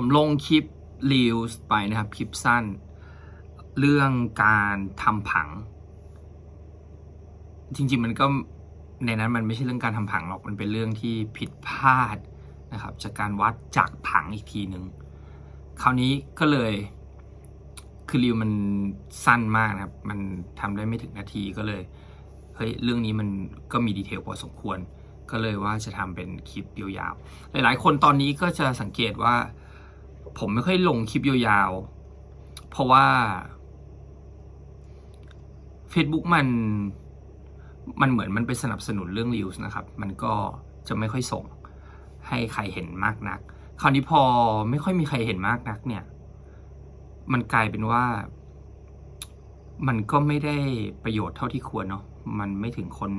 ผมลงคลิปรีวส์ไปนะครับคลิปสั้น เรื่องการทำผัง จริงๆมันก็ในนั้นมันไม่ใช่เรื่องการทำผังหรอกมันเป็นเรื่องที่ผิดพลาดนะครับจากการวัดจากผังอีกทีหนึ่งคราวนี้ก็เลยคือรีวมันสั้นมากนะครับ มันทำได้ไม่ถึงนาทีก็เลยเฮ้ยเรื่องนี้มันก็มีดีเทลพอสมควรก็เลยว่าจะทำเป็นคลิปยาวๆ หลายๆ คนตอนนี้ก็จะสังเกตว่า ผมไม่ค่อยลงคลิปยาวๆ เพราะว่า Facebook มันมันเหมือนมันไปสนับสนุนเรื่อง Reels นะครับ มันก็จะไม่ค่อยส่งให้ใครเห็นมากนัก คราวนี้พอไม่ค่อยมีใครเห็นมากนักเนี่ย มันกลายเป็นว่า มันก็ไม่ได้ประโยชน์เท่าที่ควรเนาะ มันไม่ถึงคน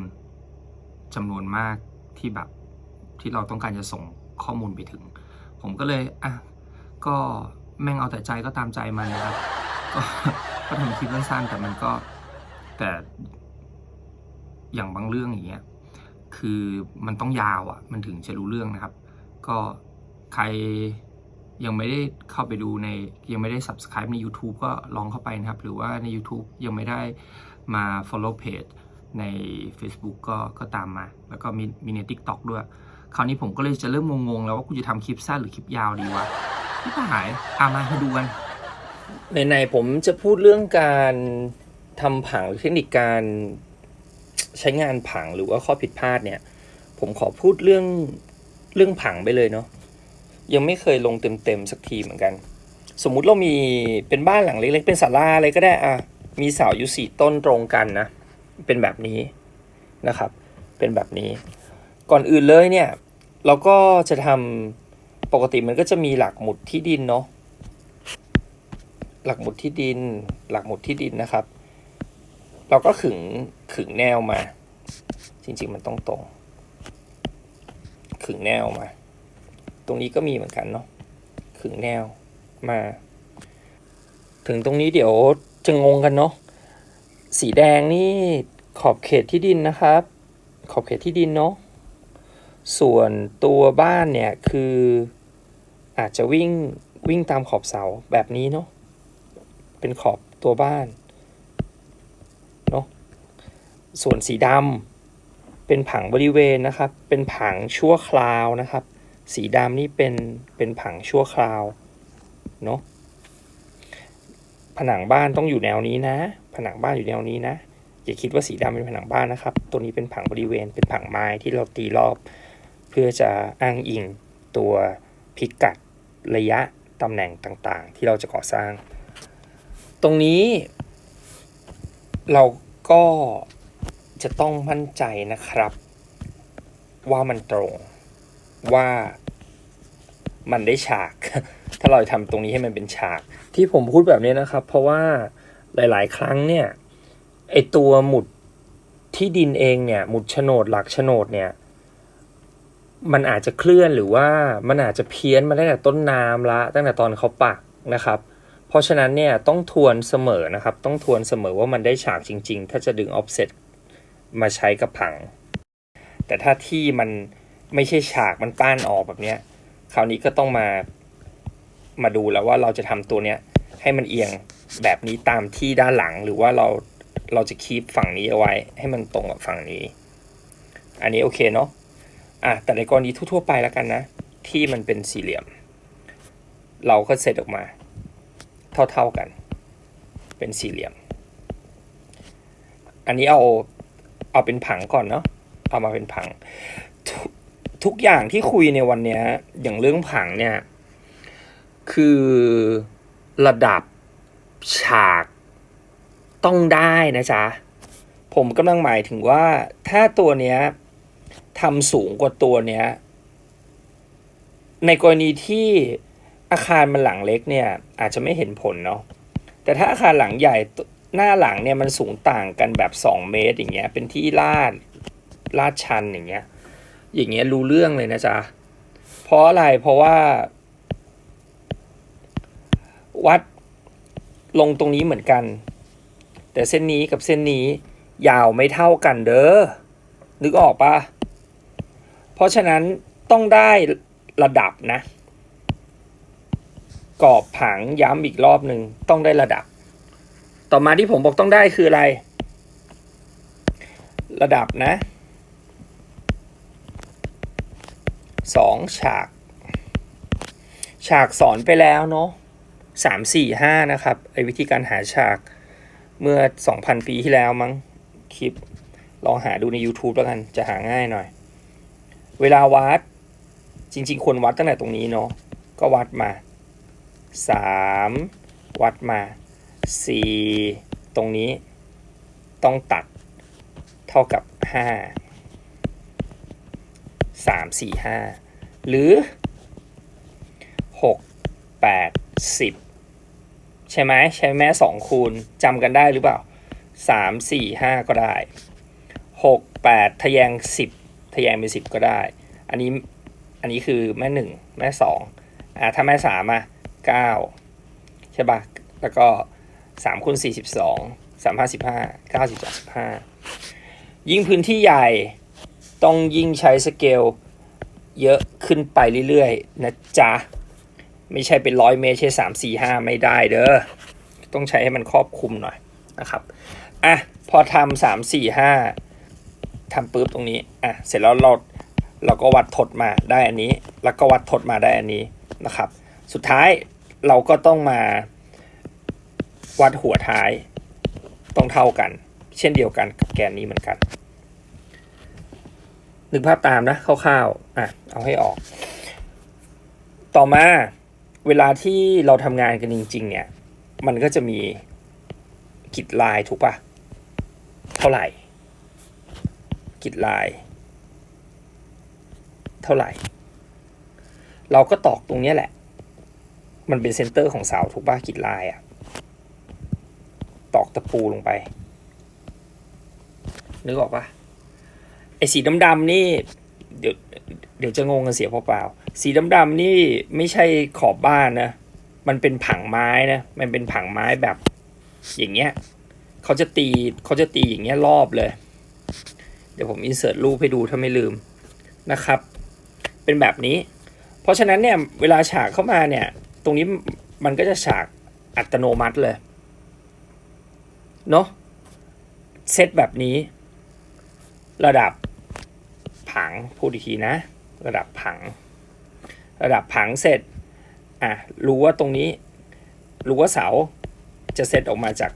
จำนวนมากที่แบบที่เราต้องการจะส่งข้อมูลไปถึง ผมก็เลยอะ ก็แม่งเอาแต่ใจก็ตามใจมันนะครับ ก็ทำคลิปสั้นๆแต่มันก็แต่อย่างบางเรื่องอย่างเงี้ยคือมันต้องยาวอะ่ะ มันถึงจะรู้เรื่องนะครับ ก็ใครยังไม่ได้เข้าไปดูในยังไม่ได้ subscribe ใน YouTube ก็ลองเข้าไปนะครับ หรือว่าใน YouTube ยังไม่ได้มา follow page ใน Facebook ก็ก็ตามมา แล้วก็มีมีใน TikTok ด้วย คราวนี้ผมก็เลยจะเริ่มงงๆ แล้วว่ากูจะทำคลิปสั้นหรือคลิปยาวดีวะ พี่หายอามาให้ดูกันในๆผมจะพูดเรื่องการทำผังหรือเทคนิคการใช้งานผังหรือว่าข้อผิดพลาดเนี่ย ผมขอพูดเรื่องเรื่องผังไปเลยเนาะยังไม่เคยลงเต็มๆสักทีเหมือนกัน สมมุติเรามีเป็นบ้านหลังเล็กๆ เป็นศาลาอะไรก็ได้อะมีเสาอยู่สี่ต้นตรงกันนะ เป็นแบบนี้นะครับ เป็นแบบนี้ ก่อนอื่นเลยเนี่ย เราก็จะทำ ปกติมันก็จะมีหลักหมุดที่ดินเนาะหลักหมุดที่ดิน หลักหมุดที่ดินนะครับ เราก็ขึงขึงแนวมา จริงๆมันต้องตรง ขึงแนวมา ตรงนี้ก็มีเหมือนกันเนาะขึงแนวมา ถึงตรงนี้เดี๋ยวจะงงกันเนาะสีแดงนี่ขอบเขตที่ดินนะครับ ขอบเขตที่ดินเนาะส่วนตัวบ้านเนี่ยคือ อาจจะวิ่งวิ่งตามขอบเสาแบบนี้เนาะเป็นขอบตัวบ้านเนาะส่วนสีดำเป็นผังบริเวณนะครับ เป็นผังชั่วคราวนะครับ สีดำนี่เป็นเป็นผังชั่วคราวเนาะผนังบ้านต้องอยู่แนวนี้นะ ผนังบ้านอยู่แนวนี้นะ อย่าคิดว่าสีดำเป็นผนังบ้านนะครับ ตัวนี้เป็นผังบริเวณ เป็นผังไม้ที่เราตีรอบ เพื่อจะอ้างอิงตัวพิกัด ระยะตำแหน่งต่างๆ ที่เราจะก่อสร้าง ตรงนี้ เราก็จะต้องมั่นใจนะครับ ว่ามันตรงว่ามันได้ฉาก ถ้าเราทำตรงนี้ให้มันเป็นฉาก ที่ผมพูดแบบนี้นะครับ เพราะว่าหลาย ๆ ครั้งเนี่ยไอตัวหมุดที่ดินเองเนี่ย หมุดโฉนดหลักโฉนดเนี่ย มันอาจจะเคลื่อนหรือว่ามันอาจจะเพี้ยนมาตั้งแต่ต้นน้ำละ ตั้งแต่ตอนเขาปักนะครับ เพราะฉะนั้นเนี่ยต้องทวนเสมอนะครับ ต้องทวนเสมอว่ามันได้ฉากจริง ๆ ถ้าจะดึง offset มาใช้กับผัง แต่ถ้าที่มันไม่ใช่ฉากมันป้านออกแบบเนี้ยคราวนี้ก็ต้องมามาดูแล้วว่าเราจะทำตัวเนี้ยให้มันเอียงแบบนี้ตามที่ด้านหลังหรือว่าเราเราจะคีปฝั่งนี้เอาไว้ ให้มันตรงกับฝั่งนี้ อันนี้โอเคเนาะ อะแต่ในกรณีทั่วๆไปแล้วกันนะ ที่มันเป็นสี่เหลี่ยม เราก็เซตออกมา เท่าๆกัน เป็นสี่เหลี่ยม อันนี้เอาเอาเป็นผังก่อนเนาะเอามาเป็นผังทกทุกอย่างที่คุยในวันนี้อย่างเรื่องผังเนี่ย คือระดับฉากต้องได้นะจ๊ะ ผมกำลังหมายถึงว่าถ้าตัวเนี้ย ทำสูงกว่าตัวเนี้ย ในกรณีที่อาคารมันหลังเล็กเนี่ย อาจจะไม่เห็นผลเนาะแต่ถ้าอาคารหลังใหญ่หน้าหลังเนี่ยมันสูงต่างกันแบบ 2 เมตรอย่างเงี้ย เป็นที่ลาดลาดชันอย่างเงี้ย อย่างเงี้ยรู้เรื่องเลยนะจ๊ะ เพราะอะไรเพราะว่า วัดลงตรงนี้เหมือนกัน แต่เส้นนี้กับเส้นนี้ยาวไม่เท่ากันเด้อนึกออกปะ เพราะฉะนั้นต้องได้ระดับนะกรอบผังย้ำอีกรอบหนึ่งต้องได้ระดับ ต่อมาที่ผมบอกต้องได้คืออะไร ระดับนะสองฉาก ฉากสอนไปแล้วเนาะสามสี่ห้านะครับไอ้วิธีการหาฉากเมื่อสองพันปีที่แล้วมั้งคลิป ลองหาดูใน YouTube แล้วกันจะหาง่ายหน่อย เวลาวัด จริง ๆ ควรวัดตั้งแต่ตรงนี้เนาะก็วัดมาสามวัดมาสี่ตรงนี้ ต้องตัดเท่ากับห้าสามสี่ห้าหรือหกแปดสิบใช่ไหมใช่ไหมสองคูณจำกันได้หรือเปล่าสามสี่ห้าก็ได้หกแปดทะแยงสิบ ทะแยงเป็นสิบก็ได้ อันนี้อันนี้คือแม่หนึ่งแม่สองอ่าถ้าแม่สามอะเก้าใช่ปะแล้วก็สามคูณสี่สิบสองสามห้าสิบห้าเก้าสิบสองสิบห้ายิ่งพื้นที่ใหญ่ต้องยิ่งใช้สเกลเยอะขึ้นไปเรื่อยๆ นะจ๊ะ ไม่ใช่เป็นร้อยเมตรใช่สามสี่ห้าไม่ได้เด้อต้องใช้ให้มันครอบคลุมหน่อยนะครับอะพอทำสามสี่ห้า ทำปุ๊บตรงนี้ อะ เสร็จแล้วเราเราก็วัดทดมาได้อันนี้ แล้วก็วัดทดมาได้อันนี้นะครับ สุดท้ายเราก็ต้องมา วัดหัวท้ายต้องเท่ากัน เช่นเดียวกันกับแกนนี้เหมือนกันนึกภาพตามนะคร่าวๆอะเอาให้ออก ต่อมาเวลาที่เราทำงานกันจริง ๆ เนี่ย มันก็จะมีกิจลายถูกปะเท่าไหร่ กิจลาย เท่าไหร่ เราก็ตอกตรงนี้แหละ มันเป็นเซนเตอร์ของเสาถูกปะกิจลายอะตอกตะปูลงไป นึกออกปะไอ้สีดำๆนี่เดี๋ยวเดี๋ยวจะงงกันเสียเปล่าๆสีดำๆนี่ไม่ใช่ขอบบ้านนะ มันเป็นผังไม้นะ มันเป็นผังไม้แบบ อย่างเงี้ยเขาจะตีเขาจะตีอย่างเงี้ยรอบเลย ดี๋ยวผมอินเสิร์ตรูปให้ดูถ้าไม่ลืมนะครับ เป็นแบบนี้ เพราะฉะนั้นเนี่ยเวลาฉากเข้ามาเนี่ย ตรงนี้มันก็จะฉากอัตโนมัติเลยเนาะเซตแบบนี้ ระดับผังพูดอีกทีนะ ระดับผัง ระดับผังเสร็จอะรู้ว่าตรงนี้ รู้ว่าเสาจะเซตออกมาจาก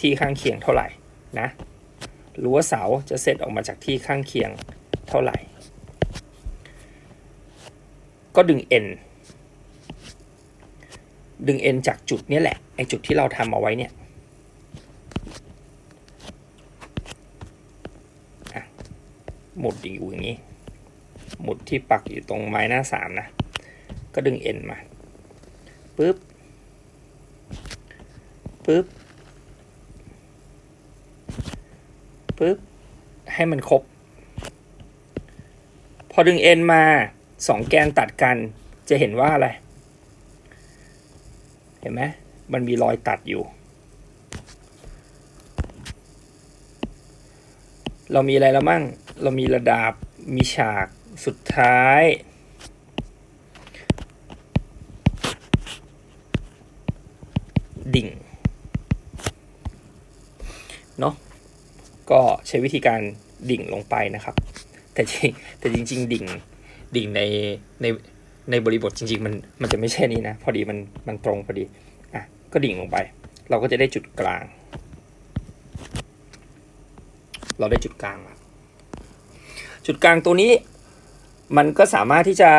ที่ข้างเคียงเท่าไหร่นะ รู้ว่าเสาจะเซตออกมาจากที่ข้างเคียงเท่าไหร่ ก็ดึง n ดึง n จากจุดนี้แหละไอจุดที่เราทำเอาไว้เนี่ยหมุดอยู่อย่างนี้ หมุดที่ปักอยู่ตรงไม้หน้าสามนะ ก็ดึงเอ็นมาปึ๊บปึ๊บ ปึ๊บให้มันครบ พอดึงเอ็นมาสองแกนตัดกันจะเห็นว่าอะไร เห็นไหมมันมีรอยตัดอยู่ เรามีอะไรแล้วมั่ง เรามีระดับมีฉากสุดท้าย ดิ่ง เนาะ ก็ใช้วิธีการดิ่งลงไปนะครับ แต่จริงแต่จริง ๆ ดิ่งดิ่งในในในบริบทจริง ๆ มันมันจะไม่ใช่นี้นะ พอดีมันมันตรงพอดีอะก็ดิ่งลงไป เราก็จะได้จุดกลาง เราได้จุดกลางจุดกลางตัวนี้ มันก็สามารถที่จะ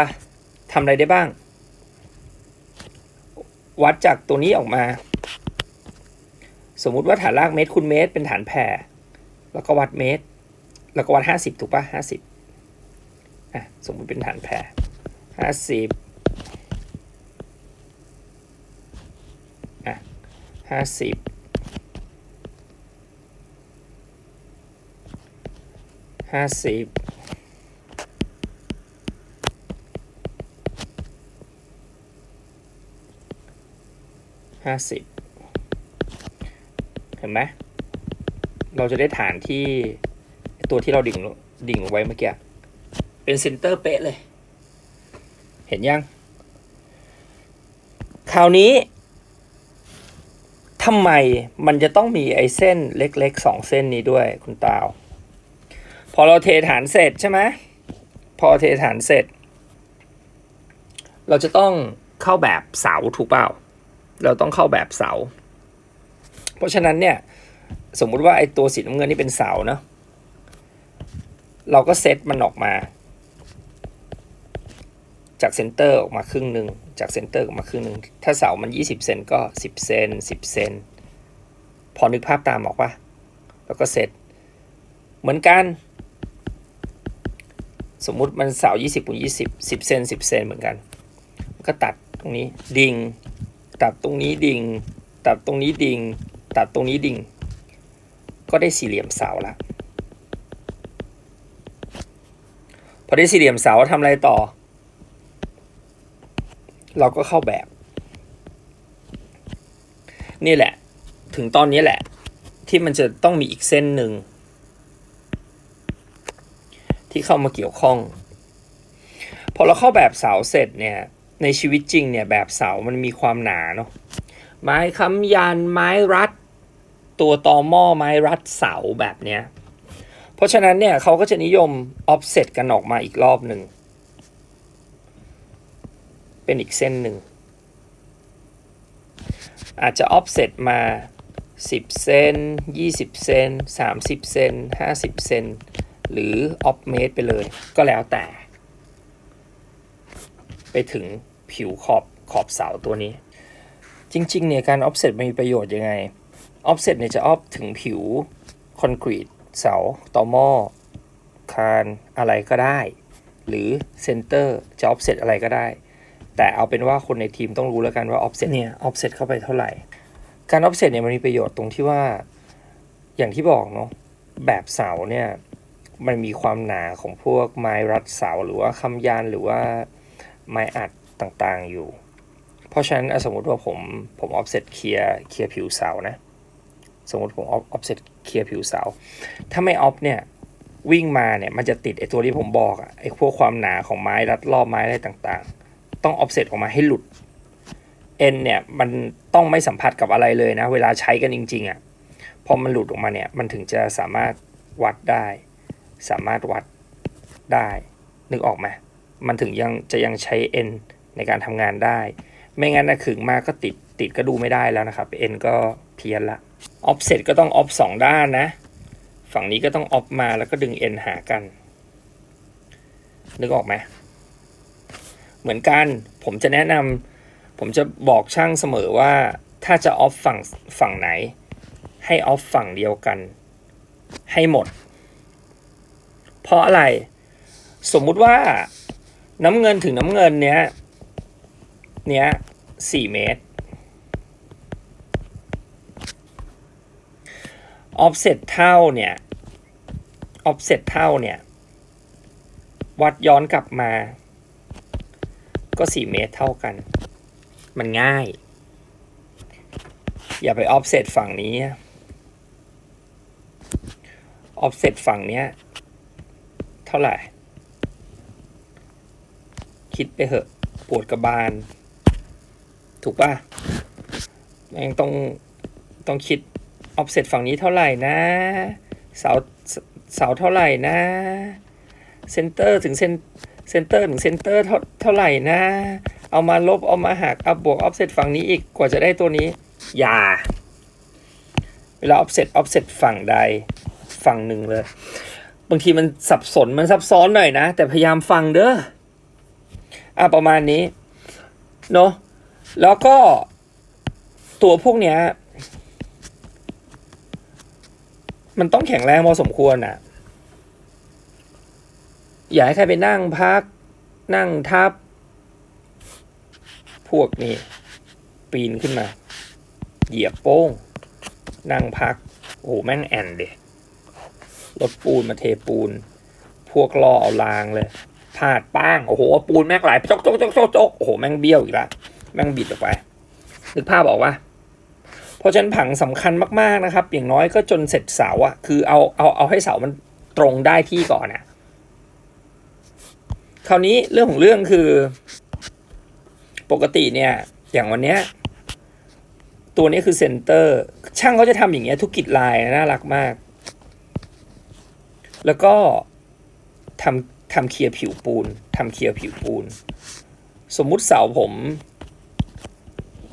ทำอะไรได้บ้าง วัดจากตัวนี้ออกมา สมมุติว่าฐานรากเมตรคูณเมตรเป็นฐานแผ่ แล้วก็วัดเมตร แล้วก็วัดห้าสิบถูกปะห้าสิบอะสมมติเป็นฐานแผ่ห้าสิบอะห้าสิบห้าสิบห้าสิบเห็นไหม เราจะได้ฐานที่ตัวที่เราดิ่งดิ่งลงไว้เมื่อกี้เป็นเซนเตอร์เป๊ะเลย เห็นยัง คราวนี้ทำไมมันจะต้องมีไอ้เส้นเล็กๆสองเส้นนี้ด้วยคุณตาว พอเราเทฐานเสร็จใช่ไหมพอเทฐานเสร็จ เราจะต้องเข้าแบบเสาถูกเปล่า เราต้องเข้าแบบเสา เพราะฉะนั้นเนี่ย สมมุติว่าไอ้ตัวสีน้ำเงินนี่เป็นเสาเนาะเราก็เซตมันออกมา จากเซนเตอร์ออกมาครึ่งหนึ่งจากเซนเตอร์ออกมาครึ่งหนึ่งถ้าเสามัน 20 เซนก็ 10 เซน10 เซนพอนึกภาพตามออกปะแล้วก็เซตเหมือนกัน สมมุติมันเสา20คูณ20 10 เซน10 เซนเหมือนกันก็ตัดตรงนี้ดิ่งตัดตรงนี้ดิ่งตัดตรงนี้ดิ่งตัดตรงนี้ดิ่ง ก็ได้สี่เหลี่ยมเสาละพอได้สี่เหลี่ยมเสาทำอะไรต่อ เราก็เข้าแบบ นี่แหละ ถึงตอนนี้แหละ ที่มันจะต้องมีอีกเส้นหนึ่ง ที่เข้ามาเกี่ยวข้อง พอเราเข้าแบบเสาเสร็จเนี่ย ในชีวิตจริงเนี่ยแบบเสามันมีความหนาเนาะไม้ค้ำยันไม้รัด ตัวตอหม้อไม้รัดเสาแบบเนี้ย เพราะฉะนั้นเนี่ยเขาก็จะนิยม offset กันออกมาอีกรอบหนึ่ง เป็นอีกเส้นหนึ่ง อาจจะ offset มา 10 เซน20 เซน30 เซน50 เซนหรือ off mate ไปเลย ก็แล้วแต่ ไปถึงผิวขอบขอบเสาตัวนี้ จริง ๆ เนี่ยการ offset มันมีประโยชน์ยังไง offset เนี่ยจะ off ถึงผิวคอนกรีตเสาตอหม้อคานอะไรก็ได้ หรือเซนเตอร์จะ offset อะไรก็ได้ แต่เอาเป็นว่าคนในทีมต้องรู้แล้วกันว่า offset เนี่ย offset เข้าไปเท่าไหร่ การ offset เนี่ยมันมีประโยชน์ตรงที่ว่าอย่างที่บอกเนาะแบบเสาเนี่ยมันมีความหนาของพวกไม้รัดเสาหรือว่าคำยานหรือว่าไม้อัดต่างๆอยู่ เพราะฉะนั้นสมมติว่าผมผม offset เคลียร์เคลียร์ผิวเสานะ สมมติผม offset เคลียร์ผิวเสา ถ้าไม่ off เนี่ยวิ่งมาเนี่ยมันจะติดไอตัวที่ผมบอกอะไอพวกความหนาของไม้รัดรอบไม้อะไรต่างๆ ต้อง offset ออกมาให้หลุด N เนี่ยมันต้องไม่สัมผัสกับอะไรเลยนะ เวลาใช้กันจริงๆอะพอมันหลุดออกมาเนี่ยมันถึงจะสามารถวัดได้ สามารถวัดได้ นึกออกไหมมันถึงยังจะยังใช้ N ในการทำงานได้ ไม่งั้นนะขึงมาก็ติดติดก็ดูไม่ได้แล้วนะครับ N ก็ เพี้ยนละ offset ก็ต้อง off สองด้านนะ ฝั่งนี้ก็ต้อง off มาแล้วก็ดึง N หากัน นึกออกไหม เหมือนกัน ผมจะแนะนำ ผมจะบอกช่างเสมอว่า ถ้าจะ off ฝั่งฝั่งไหน ให้ off ฝั่งเดียวกัน ให้หมด เพราะอะไร สมมุติว่าน้ำเงินถึงน้ำเงินเนี้ย เนี้ยสี่เมตร offset เท่าเนี่ย offset เท่าเนี่ย วัดย้อนกลับมา ก็สี่เมตรเท่ากัน มันง่าย อย่าไป offset ฝั่งนี้ offset ฝั่งเนี้ย เท่าไหร่ คิดไปเหอะปวดกระบาล ถูกป่ะแม่งต้องต้องคิด offset ฝั่งนี้เท่าไหร่นะ เสาเสาเท่าไหร่นะ เซนเตอร์ถึงเซนเซนเตอร์ถึงเซนเตอร์เท่าเท่าไหร่นะ เอามาลบเอามาหักเอาบวก offset ฝั่งนี้อีกกว่าจะได้ตัวนี้ อย่า เวลา offset offset ฝั่งใดฝั่งหนึ่งเลย บางทีมันสับสนมันซับซ้อนหน่อยนะ แต่พยายามฟังเด้ออะประมาณนี้ เนาะแล้วก็ตัวพวกเนี้ย มันต้องแข็งแรงพอสมควรอะ อย่าให้ใครไปนั่งพัก นั่งทับ พวกนี้ปีนขึ้นมา เหยียบโป้ง นั่งพัก โอ้โหแม่งแอนเดะรถปูนมาเทปูน พวกล่อเอาลางเลยพาดป้าง โอ้โห ปูนแม่งไหลจกจกจกจกจกโอ้โห แม่งเบี้ยวอีกแล้วแม่งบิดออกไป นึกภาพออกว่า เพราะฉะนั้นผังสำคัญมากๆนะครับ อย่างน้อยก็จนเสร็จเสาอะคือเอาเอาเอาให้เสามันตรงได้ที่ก่อนอะคราวนี้เรื่องของเรื่องคือ ปกติเนี่ย อย่างวันเนี้ยตัวนี้คือเซนเตอร์ช่างเขาจะทำอย่างเงี้ยทุกกิจลายน่ารักมาก แล้วก็ทำทำเคลียร์ผิวปูนทำเคลียร์ผิวปูน สมมุติเสาผม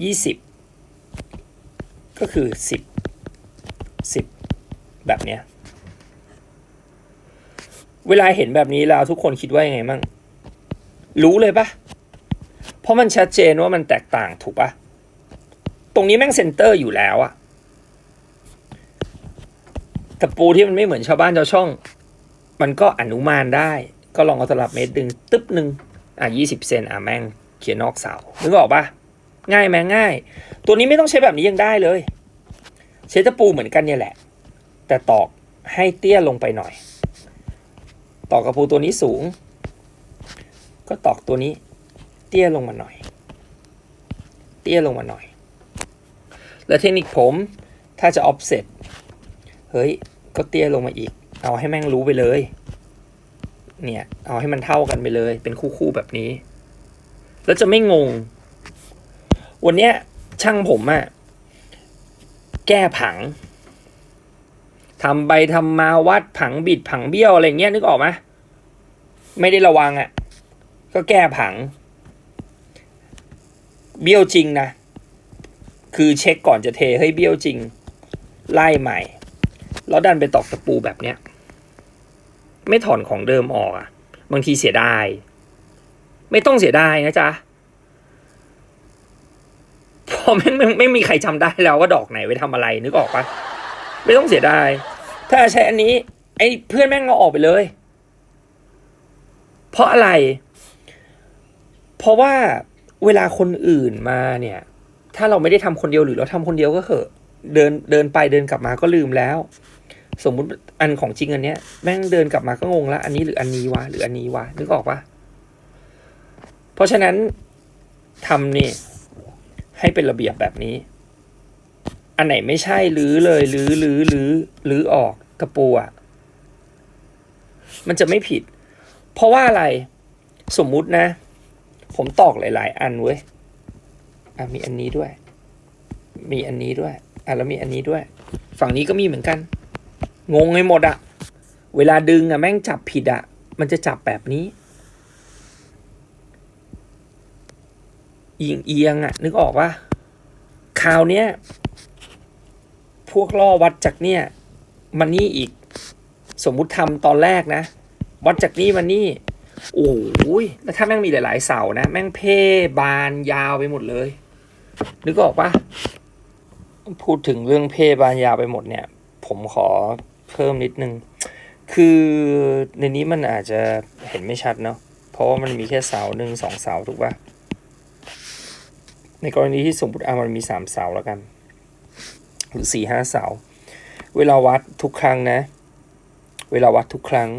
ยี่สิบ ก็คือสิบสิบแบบเนี้ย เวลาเห็นแบบนี้แล้วทุกคนคิดว่ายังไงมั่งรู้เลยปะเพราะมันชัดเจนว่ามันแตกต่างถูกปะตรงนี้แม่งเซนเตอร์อยู่แล้วอะตะปูที่มันไม่เหมือนชาวบ้านชาวช่อง มันก็อนุมานได้ ก็ลองเอาตลับเมตรดึงตึ๊บหนึ่งอะยี่สิบเซนอะแม่งเขียนนอกเสานึกออกปะ ง่ายไหมง่าย ตัวนี้ไม่ต้องใช้แบบนี้ยังได้เลย ใช้ตะปูเหมือนกันเนี่ยแหละ แต่ตอกให้เตี้ยลงไปหน่อย ตอกกระปูตัวนี้สูง ก็ตอกตัวนี้ เตี้ยลงมาหน่อย เตี้ยลงมาหน่อย แล้วเทคนิคผมถ้าจะ offset เฮ้ย ก็เตี้ยลงมาอีก เอาให้แม่งรู้ไปเลย เนี่ย เอาให้มันเท่ากันไปเลย เป็นคู่ๆแบบนี้ แล้วจะไม่งง วันเนี้ยช่างผมอะแก้ผังทำใบทำมาวัดผังบิดผังเบี้ยวอะไรเงี้ยนึกออกไหมไม่ได้ระวังอะก็แก้ผัง เบี้ยวจริงนะ คือเช็คก่อนจะเทเฮ้เบี้ยวจริง ไล่ใหม่ แล้วดันไปตอกตะปูแบบเนี้ย ไม่ถอนของเดิมออกอะบางทีเสียดาย ไม่ต้องเสียดายนะจ๊ะ อไม่ไม่ไม่มีใครจำได้แล้วว่าดอกไหนไว้ทำอะไรนึกออกปะไม่ต้องเสียดาย ถ้าใช้อันนี้ ไอ้เพื่อนแม่งเอาออกไปเลย เพราะอะไร เพราะว่าเวลาคนอื่นมาเนี่ย ถ้าเราไม่ได้ทำคนเดียวหรือเราทำคนเดียวก็เหอะ เดินเดินไปเดินกลับมาก็ลืมแล้ว สมมุติอันของจริงอันเนี้ยแม่งเดินกลับมาก็งงละอันนี้หรืออันนี้วะหรืออันนี้วะนึกออกปะเพราะฉะนั้นทำนี่ ให้เป็นระเบียบแบบนี้ อันไหนไม่ใช่หรือเลยหรือหรือหรือหรือออกตะปูอะมันจะไม่ผิด เพราะว่าอะไรสมมุตินะ ผมตอกหลาย ๆ อันเว้ยอะมีอันนี้ด้วย มีอันนี้ด้วยอะแล้วมีอันนี้ด้วย ฝั่งนี้ก็มีเหมือนกัน งงให้หมดอะเวลาดึงอะแม่งจับผิดอะมันจะจับแบบนี้ เอียงเอียงอะนึกออกปะคราวเนี้ย พวกล่อวัดจากเนี่ย มันนี่อีก สมมุติทำตอนแรกนะ วัดจากนี่มันนี่ โอ้ยแล้วถ้าแม่งมีหลาย ๆ เสานะ แม่งเพ่บานยาวไปหมดเลย นึกออกปะพูดถึงเรื่องเพ่บานยาวไปหมดเนี่ย ผมขอเพิ่มนิดนึง คือในนี้มันอาจจะเห็นไม่ชัดเนาะ เพราะว่ามันมีแค่เสาหนึ่งสองเสาถูกปะ ในกรณีที่สมมติอะมันมีสามเสาแล้วกัน หรือสี่ห้าเสา เวลาวัดทุกครั้งนะ เวลาวัดทุกครั้ง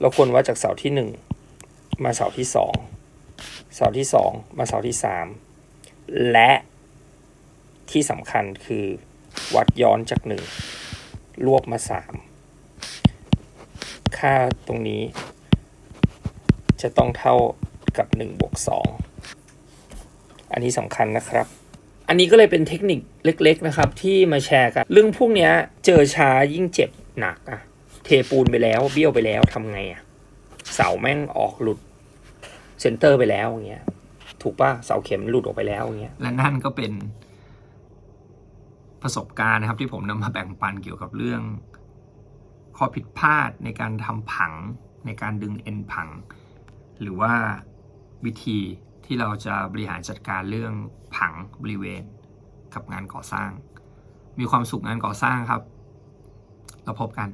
เราควรวัดจากเสาที่หนึ่งมาเสาที่สองเสาที่สองมาเสาที่สามและที่สำคัญคือวัดย้อนจากหนึ่งรวบมาสามค่าตรงนี้ จะต้องเท่ากับหนึ่งบวกส อันนี้สำคัญนะครับ อันนี้ก็เลยเป็นเทคนิคเล็ก ๆนะครับ ที่มาแชร์กัน เรื่องพวกนี้เจอช้ายิ่งเจ็บหนักอะเทปูนไปแล้วเบี้ยวไปแล้วทำไงอะเสาแม่งออกหลุดเซนเตอร์ไปแล้วอย่างเงี้ย ถูกป่ะเสาเข็มหลุดออกไปแล้วอย่างเงี้ยและนั่นก็เป็นประสบการณ์นะครับ ที่ผมนำมาแบ่งปันเกี่ยวกับเรื่องข้อผิดพลาดในการทำผังในการดึงเอ็นผัง หรือว่าวิธี ที่เราจะบริหารจัดการเรื่องผังบริเวณกับงานก่อสร้าง มีความสุขงานก่อสร้างครับ เราพบกัน